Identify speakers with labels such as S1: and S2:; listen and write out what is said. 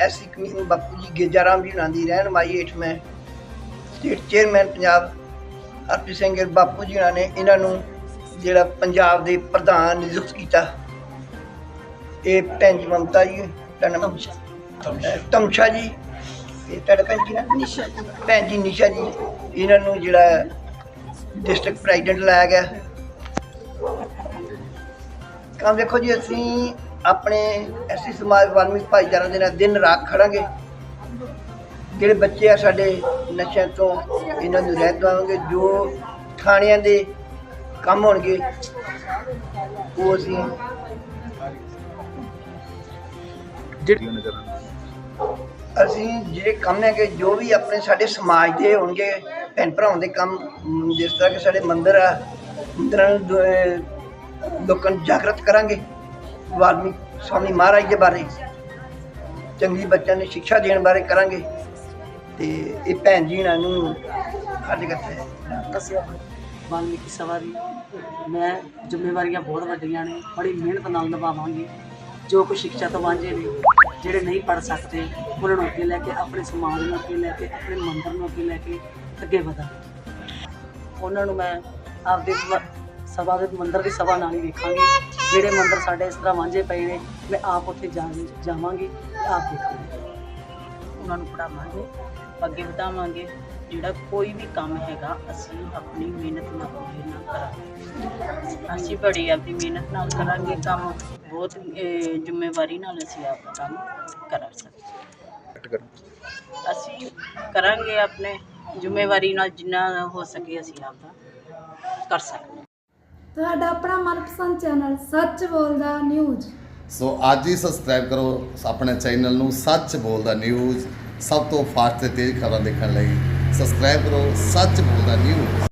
S1: ਐਸੀ commission ਬਾਪੂ ਜੀ ਗੇਜਾ ਰਾਮ ਜੀ ਨਾਲ ਦੀ ਰਹਿਨਮਾਈ ਹੇਠ ਮੈਂ ਸਟੇਟ ਚੇਅਰਮੈਨ ਪੰਜਾਬ ਹਰਪ੍ਰੀਤ ਸਿੰਘ ਗਿੱਲ ਬਾਪੂ ਜੀ ਨਾਲ ਨੇ ਇਹਨਾਂ ਨੂੰ ਜਿਹੜਾ ਪੰਜਾਬ ਦੇ ਪ੍ਰਧਾਨ ਨਿਯੁਕਤ ਕੀਤਾ। ਇਹ ਭੈਣ ਜੀ ਮਮਤਾ ਜੀ ਦਾ ਨਾਮ ਤਮਸ਼ਾ। ਜੀ। ਇਹ ਤੁਹਾਡਾ ਭੈਣ ਜੀ ਨਾ ਨਿਸ਼ਾ ਭੈਣ ਜੀ ਨਿਸ਼ਾ ਜੀ ਇਹਨਾਂ ਨੂੰ ਜਿਹੜਾ ਡਿਸਟ੍ਰਿਕਟ ਪ੍ਰੈਜ਼ੀਡੈਂਟ ਲਾਇਆ ਗਿਆ। ਕੰਮ ਦੇਖੋ ਜੀ ਅਸੀਂ ਆਪਣੇ ਐਸੀ ਸਮਾਜ ਵਾਲਮੀਕ ਭਾਈਚਾਰਾ ਦੇ ਨਾਲ ਦਿਨ ਰਾਤ ਖੜਾਂਗੇ। ਜਿਹੜੇ ਬੱਚੇ ਆ ਸਾਡੇ ਨਸ਼ਿਆਂ ਤੋਂ ਇਹਨਾਂ ਨੂੰ ਰਹਿਤ ਦਵਾਵਾਂਗੇ ਜੋ ਥਾਣਿਆਂ ਦੇ ਕੰਮ ਹੋਣਗੇ ਉਹ ਅਸੀਂ ਅਸੀਂ ਜਿਹੜੇ ਕੰਮ ਹੈਗੇ ਜੋ ਵੀ ਆਪਣੇ ਸਾਡੇ ਸਮਾਜ ਦੇ ਹੋਣਗੇ ਭੈਣ ਭਰਾਵਾਂ ਦੇ ਕੰਮ ਜਿਸ ਤਰ੍ਹਾਂ ਕਿ ਸਾਡੇ ਮੰਦਿਰ ਆ ਮੰਦਿਰਾਂ ਨੂੰ ਲੋਕਾਂ ਨੂੰ ਜਾਗਰਤ ਕਰਾਂਗੇ। ਵਾਲਮੀਕ ਸਵਾਮੀ ਮਹਾਰਾਜ ਦੇ ਬਾਰੇ, ਚੰਗੀ ਬੱਚਿਆਂ ਨੂੰ ਸਿੱਖਿਆ ਦੇਣ ਬਾਰੇ ਕਰਾਂਗੇ। ਤੇ ਇਹ ਭੈਣ ਜੀ ਇਹਨਾਂ ਨੂੰ ਸਾਡੇ ਕਰਦੇ
S2: ਅਸੀਂ ਵਾਲਮੀਕੀ ਸਭਾ ਦੀ, ਮੈਂ ਜ਼ਿੰਮੇਵਾਰੀਆਂ ਬਹੁਤ ਵੱਡੀਆਂ ਨੇ, ਬੜੀ ਮਿਹਨਤ ਨਾਲ ਨਿਭਾਵਾਂਗੀ। ਜੋ ਕੁਝ ਸਿੱਖਿਆ ਤੋਂ ਵਾਂਝੇ ਨੇ, ਜਿਹੜੇ ਨਹੀਂ ਪੜ ਸਕਦੇ, ਉਹਨਾਂ ਨੂੰ ਅੱਗੇ ਲੈ ਕੇ, ਆਪਣੇ ਸਮਾਜ ਨੂੰ ਅੱਗੇ ਲੈ ਕੇ, ਆਪਣੇ ਮੰਦਰ ਨੂੰ ਅੱਗੇ ਲੈ ਕੇ ਅੱਗੇ ਵਧਾਂ ਉਹਨਾਂ ਨੂੰ ਮੈਂ ਆਪਦੇ ਸਭਾ ਦੇ ਮੰਦਰ ਦੀ ਸਭਾ ਨਾਲ ਹੀ ਵੇਖਾਂਗੇ। ਜਿਹੜੇ ਮੰਦਰ ਸਾਡੇ ਇਸ ਤਰ੍ਹਾਂ ਵਾਂਝੇ ਪਏ ਨੇ ਮੈਂ ਆਪ ਉੱਥੇ ਜਾ ਜਾਵਾਂਗੀ ਤੇ ਆਪ ਦੇਖਾਂਗੀ
S3: ਉਹਨਾਂ ਨੂੰ ਪੜਾਵਾਂਗੇ ਅੱਗੇ ਵਧਾਵਾਂਗੇ। ਜਿਹੜਾ ਕੋਈ ਵੀ ਕੰਮ ਹੈਗਾ ਅਸੀਂ ਆਪਣੀ ਮਿਹਨਤ ਨਾਲ ਉਹਦੇ ਨਾਲ ਕਰਾਂਗੇ। ਅਸੀਂ ਬੜੀ ਆਪਣੀ ਮਿਹਨਤ ਨਾਲ ਕਰਾਂਗੇ ਕੰਮ। ਬਹੁਤ ਅਹ, ਜ਼ਿੰਮੇਵਾਰੀ ਨਾਲ ਅਸੀਂ ਆਪ ਕੰਮ ਕਰਾ ਸਕਦੇ ਅਸੀਂ ਕਰਾਂਗੇ ਆਪਣੇ ਜ਼ਿੰਮੇਵਾਰੀ ਨਾਲ ਜਿੰਨਾ ਹੋ ਸਕੇ ਅਸੀਂ ਆਪਦਾ ਕਰ ਸਕਦੇ
S4: ਤੁਹਾਡਾ ਆਪਣਾ ਮਨਪਸੰਦ ਚੈਨਲ ਸੱਚ ਬੋਲਦਾ ਨਿਊਜ਼।
S5: ਸੋ ਅੱਜ ਹੀ ਸਬਸਕ੍ਰਾਈਬ ਕਰੋ ਆਪਣੇ ਚੈਨਲ ਨੂੰ ਸੱਚ ਬੋਲਦਾ ਨਿਊਜ਼। ਸਭ ਤੋਂ ਫਾਸਟ ਤੇ ਤੇਜ਼ ਖਬਰਾਂ ਦੇਖਣ ਲਈ ਸਬਸਕ੍ਰਾਈਬ ਕਰੋ ਸੱਚ ਬੋਲਦਾ ਨਿਊਜ਼।